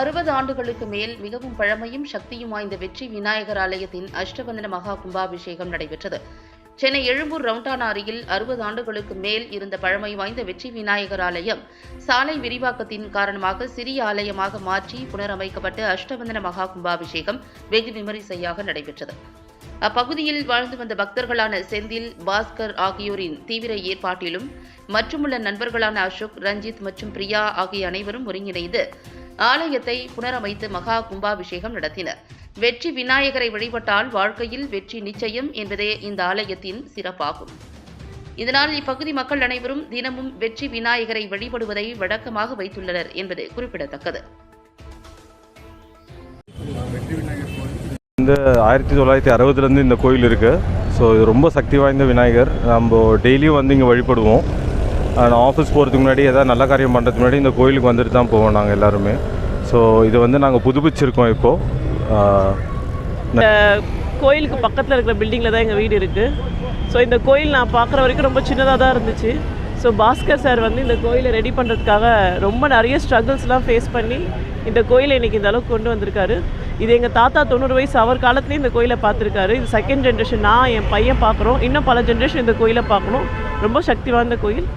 அறுபது ஆண்டுகளுக்கு மேல் மிகவும் பழமையும் சக்தியும் வாய்ந்த வெற்றி விநாயகர் ஆலயத்தின் அஷ்டபந்தன மகா கும்பாபிஷேகம் நடைபெற்றது. சென்னை எழும்பூர் ரவுண்டான் அருகில் அறுபது ஆண்டுகளுக்கு மேல் இருந்த பழமை வாய்ந்த வெற்றி விநாயகர் ஆலயம் சாலை விரிவாக்கத்தின் காரணமாக சிறிய ஆலயமாக மாற்றி புனரமைக்கப்பட்டு அஷ்டபந்தன மகா கும்பாபிஷேகம் வெகு விமரிசையாக நடைபெற்றது. அப்பகுதியில் வாழ்ந்து வந்த பக்தர்களான செந்தில் பாஸ்கர் ஆகியோரின் தீவிர ஏற்பாட்டிலும் மற்றுமுள்ள நண்பர்களான அசோக் ரஞ்சித் மற்றும் பிரியா ஆகிய அனைவரும் ஒருங்கிணைந்து ஆலயத்தை புனரமைத்து மகா கும்பாபிஷேகம் நடத்தினர். வெற்றி விநாயகரை வழிபட்டால் வாழ்க்கையில் வெற்றி நிச்சயம் என்பதே இந்த ஆலயத்தின் சிறப்பாகும். இதனால் இப்பகுதி மக்கள் அனைவரும் தினமும் வெற்றி விநாயகரை வழிபடுவதை வழக்கமாக வைத்துள்ளனர் என்பது குறிப்பிடத்தக்கது. இந்த ஆயிரத்தி தொள்ளாயிரத்தி அறுபதுலேருந்து இந்த கோயில் இருக்குது ஸோ இது ரொம்ப சக்தி வாய்ந்த விநாயகர். நம்ம டெய்லியும் வந்து இங்கே வழிபடுவோம். நான் ஆஃபீஸ் போகிறதுக்கு முன்னாடி ஏதாவது நல்ல காரியம் பண்ணுறதுக்கு முன்னாடி இந்த கோயிலுக்கு வந்துட்டு தான் போவோம் நாங்கள் எல்லாருமே. ஸோ இது வந்து நாங்கள் புதுப்பிச்சிருக்கோம் இப்போது கோயிலுக்கு பக்கத்தில் இருக்கிற பில்டிங்கில் தான் எங்கள் வீடு இருக்குது ஸோ இந்த கோயில் நான் பார்க்குற வரைக்கும் ரொம்ப சின்னதாக தான் இருந்துச்சு. ஸோ பாஸ்கர் சார் வந்து இந்த கோயிலை ரெடி பண்ணுறதுக்காக ரொம்ப நிறைய ஸ்ட்ரகிள்ஸ்லாம் ஃபேஸ் பண்ணி இந்த கோயிலை இன்றைக்கி இந்த அளவுக்கு கொண்டு வந்திருக்காரு. இது எங்கள் தாத்தா தொண்ணூறு வயசு அவர் காலத்துலேயும் இந்த கோயிலை பார்த்துருக்காரு. இது செகண்ட் ஜென்ரேஷன் நான் என் பையன் பார்க்குறோம். இன்னும் பல ஜென்ரேஷன் இந்த கோயிலை பார்க்கணும். ரொம்ப சக்தி வாய்ந்த கோயில்.